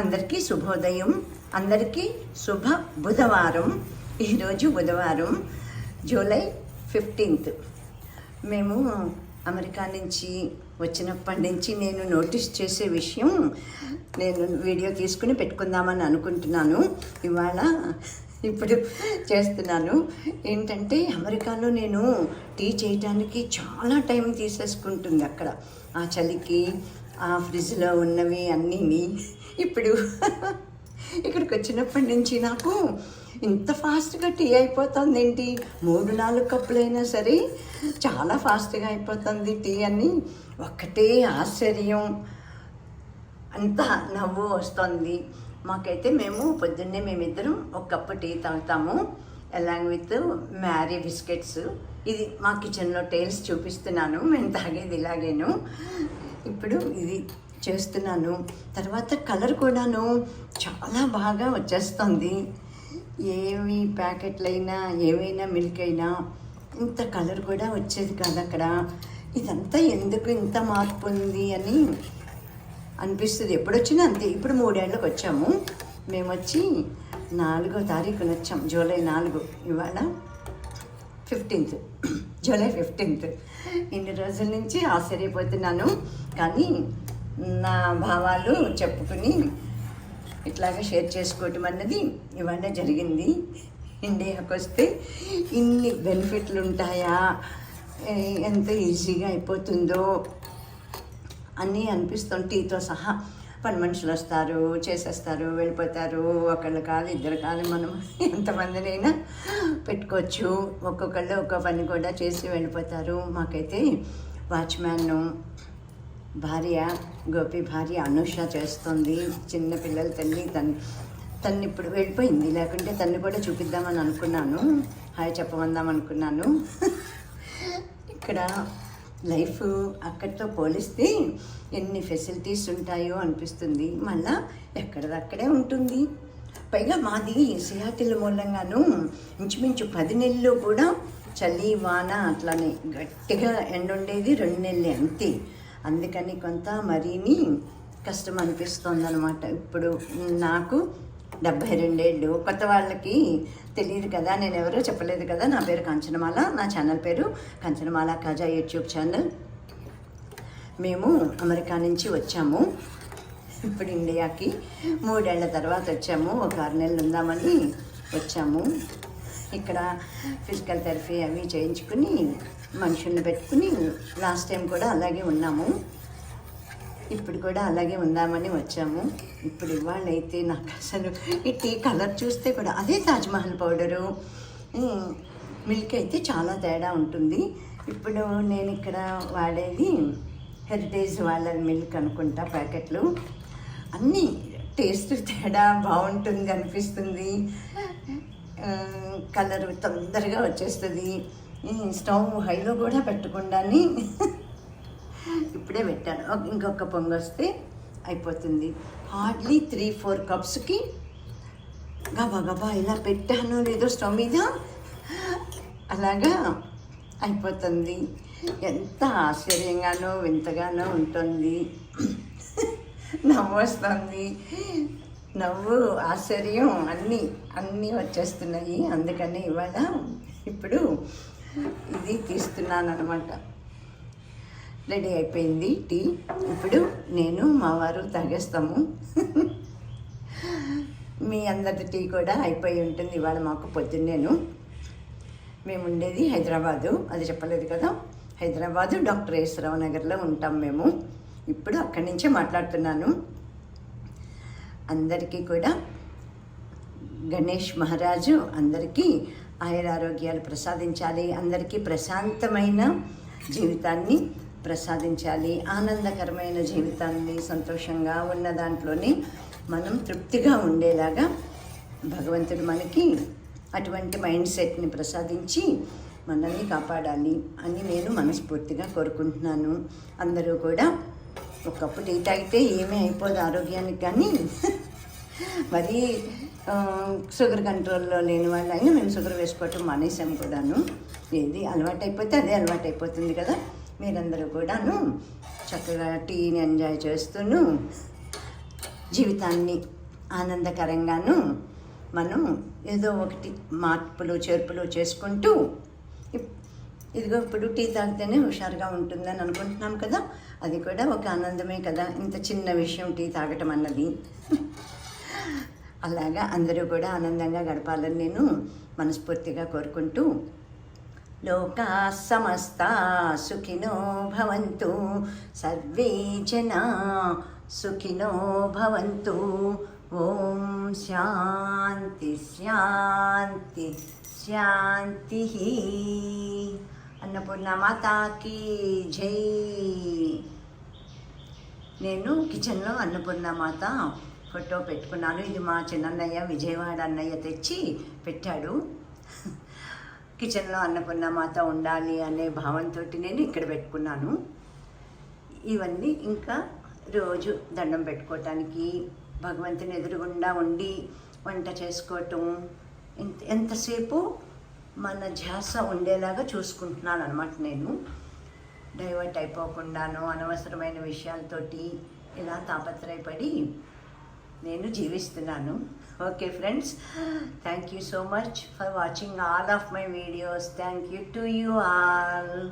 అందరికీ శుభోదయం. అందరికీ శుభ బుధవారం. ఈరోజు బుధవారం జూలై ఫిఫ్టీన్త్. మేము అమెరికా నుంచి వచ్చినప్పటి నుంచి నేను నోటీస్ చేసే విషయం నేను వీడియో తీసుకుని పెట్టుకుందామని అనుకుంటున్నాను. ఇవాళ ఇప్పుడు చేస్తున్నాను. ఏంటంటే అమెరికాలో నేను టీ చేయడానికి చాలా టైం తీసేసుకుంటుంది అక్కడ. ఆ చలికి ఆ ఫ్రిడ్జ్లో ఉన్నవి అన్నీని ఇప్పుడు ఇక్కడికి వచ్చినప్పటి నుంచి నాకు ఇంత ఫాస్ట్గా టీ అయిపోతుంది ఏంటి మూడు నాలుగు కప్పులైనా సరే చాలా ఫాస్ట్గా అయిపోతుంది టీ అని ఒక్కటే ఆశ్చర్యం. అంత నవ్వు వస్తుంది. మాకైతే మేము పొద్దున్నే మేమిద్దరం ఒక కప్పు టీ తాగుతాము అలాంగ్ విత్ మ్యారీ బిస్కెట్స్. ఇది మా కిచెన్లో టేల్స్ చూపిస్తున్నాను మేము తాగేది ఇలాగేను. ఇప్పుడు ఇది చేస్తున్నాను. తర్వాత కలర్ కూడాను చాలా బాగా వచ్చేస్తుంది. ఏమి ప్యాకెట్లైనా ఏవైనా మిల్క్ అయినా ఇంత కలర్ కూడా వచ్చేది కాదు అక్కడ. ఇదంతా ఎందుకు ఇంత మార్పు ఉంది అని అనిపిస్తుంది. ఎప్పుడు వచ్చినా అంతే. ఇప్పుడు మూడేళ్ళకి వచ్చాము. మేము వచ్చి నాలుగో తారీఖున వచ్చాం జూలై నాలుగు. ఇవాళ ఫిఫ్టీన్త్. July fifteenth. ఇన్ని రోజుల నుంచి ఆశ్చర్యపోతున్నాను. కానీ నా భావాలు చెప్పుకుని ఇట్లాగా షేర్ చేసుకోవటం అన్నది ఇవాళ జరిగింది. ఇండియాకి వస్తే ఇన్ని బెనిఫిట్లు ఉంటాయా ఎంత ఈజీగా అయిపోతుందో అన్నీ అనిపిస్తుంది. టీతో సహా పని మనుషులు వస్తారు చేసేస్తారు వెళ్ళిపోతారు. ఒకళ్ళు కాదు ఇద్దరు కాదు మనం ఎంతమందినైనా పెట్టుకోవచ్చు. ఒక్కొక్కళ్ళు ఒక్కో పని కూడా చేసి వెళ్ళిపోతారు. మాకైతే వాచ్మ్యాన్ భార్య గోపి భార్య అనుష చేస్తుంది. చిన్న పిల్లల తల్లి తను తను ఇప్పుడు వెళ్ళిపోయింది. లేకుంటే తన్ని కూడా చూపిద్దామని అనుకున్నాను. హాయ్ చెప్పమందాం అనుకున్నాను ఇక్కడ లైఫ్ అక్కడితో పోలిస్తే ఎన్ని ఫెసిలిటీస్ ఉంటాయో అనిపిస్తుంది. మళ్ళా ఎక్కడిదక్కడే ఉంటుంది. పైగా మాది సియాటిల్ మూలంగాను ఇంచుమించు పది నెలలు కూడా చలి వాన అట్లానే గట్టిగా ఎండ ఉండేది రెండు నెలలే అంతే. అందుకని కొంత మరీని కష్టం అనిపిస్తుంది అనమాట ఇప్పుడు నాకు డెబ్బై రెండేళ్ళు కొత్త వాళ్ళకి తెలియదు కదా నేను ఎవరో చెప్పలేదు కదా. నా పేరు కంచనమాల నా ఛానల్ పేరు కంచనమాల కాజా యూట్యూబ్ ఛానల్. మేము అమెరికా నుంచి వచ్చాము. ఇప్పుడు ఇండియాకి మూడేళ్ళ తర్వాత వచ్చాము. ఒక ఆరు నెలలు ఉందామని వచ్చాము. ఇక్కడ ఫిజికల్ థెరపీ అవి చేయించుకుని మనుషుల్ని పెట్టుకుని లాస్ట్ టైం కూడా అలాగే ఉన్నాము. ఇప్పుడు కూడా అలాగే ఉందామని వచ్చాము. ఇప్పుడు ఇవాళ అయితే నాకు అసలు ఈ టీ కలర్ చూస్తే కూడా అదే తాజ్మహల్ పౌడరు. మిల్క్ అయితే చాలా తేడా ఉంటుంది. ఇప్పుడు నేను ఇక్కడ వాడేది హెరిటేజ్ వాళ్ళ మిల్క్ అనుకుంటా ప్యాకెట్లు. అన్నీ టేస్ట్ తేడా బాగుంటుంది అనిపిస్తుంది. కలర్ తొందరగా వచ్చేస్తుంది. స్టవ్ హైలో కూడా పెట్టకుండానే ఇప్పుడే పెట్టాను. ఇంకొక పొంగు వస్తే అయిపోతుంది. హార్డ్లీ త్రీ ఫోర్ కప్స్కి గబా గబా ఇలా పెట్టాను. లేదో స్టవ్ మీద అలాగా అయిపోతుంది. ఎంత ఆశ్చర్యంగానో వింతగానో ఉంటుంది. నవ్వు వస్తుంది నవ్వు ఆశ్చర్యం అన్నీ అన్నీ వచ్చేస్తున్నాయి. అందుకని ఇవాళ ఇప్పుడు ఇది తీస్తున్నాను అనమాట రెడీ అయిపోయింది టీ. ఇప్పుడు నేను మా వారు తాగేస్తాము. మీ అందరి టీ కూడా అయిపోయి ఉంటుంది. ఇవాళ మాకు పొద్దున్నేను. మేము ఉండేది హైదరాబాదు. అది చెప్పలేదు కదా? హైదరాబాదు డాక్టర్ ఏసరావు నగర్లో ఉంటాం మేము. ఇప్పుడు అక్కడి నుంచే మాట్లాడుతున్నాను. అందరికీ కూడా గణేష్ మహారాజు అందరికీ ఆయురారోగ్యాలు ప్రసాదించాలి. అందరికీ ప్రశాంతమైన జీవితాన్ని ప్రసాదించాలి. ఆనందకరమైన జీవితాన్ని సంతోషంగా ఉన్న దాంట్లోనే మనం తృప్తిగా ఉండేలాగా భగవంతుడు మనకి అటువంటి మైండ్ సెట్ని ప్రసాదించి మనల్ని కాపాడాలి అని నేను మనస్ఫూర్తిగా కోరుకుంటున్నాను. అందరూ కూడా ఒకప్పుడు టీ తాగితే ఏమీ అయిపోదు ఆరోగ్యానికి కానీ. మరి షుగర్ కంట్రోల్లో లేని వాళ్ళు అయినా మేము షుగర్ వేసుకోవటం మానేసాం కూడాను. ఏది అలవాటు అయిపోతే అదే అలవాటు అయిపోతుంది కదా. మీరందరూ కూడాను చక్కగా టీని ఎంజాయ్ చేస్తూను. జీవితాన్ని ఆనందకరంగాను మనం ఏదో ఒకటి మార్పులు చేర్పులు చేసుకుంటూ ఇదిగో ఇప్పుడు టీ తాగితేనే హుషారుగా ఉంటుందని అనుకుంటున్నాం కదా? అది కూడా ఒక ఆనందమే కదా? ఇంత చిన్న విషయం టీ తాగటం అన్నది. అలాగా అందరూ కూడా ఆనందంగా గడపాలని నేను మనస్ఫూర్తిగా కోరుకుంటూ లోకా సమస్త సుఖినో భవంతు. సర్వే జనా సుఖినో భవంతు. ఓం శాంతి శాంతి శాంతి. అన్నపూర్ణ మాతాకి జై. నేను కిచెన్లో అన్నపూర్ణ మాత ఫోటో పెట్టుకున్నాను. ఇది మా చిన్నన్నయ్య విజయవాడ అన్నయ్య తెచ్చి పెట్టాడు. కిచెన్లో అన్నపూర్ణ మాత ఉండాలి అనే భావంతో నేను ఇక్కడ పెట్టుకున్నాను. ఇవన్నీ ఇంకా రోజు దండం పెట్టుకోవటానికి భగవంతుని ఎదురుగుండా ఉండి వంట చేసుకోవటం ఎంత ఎంతసేపు మన ధ్యాస ఉండేలాగా చూసుకుంటున్నాను అనమాట నేను. డైవర్ట్ అయిపోకుండాను అనవసరమైన విషయాలతోటి ఇలా తాపత్రయపడి నేను జీవిస్తున్నాను. Okay friends, thank you so much for watching all of my videos. Thank you to you all.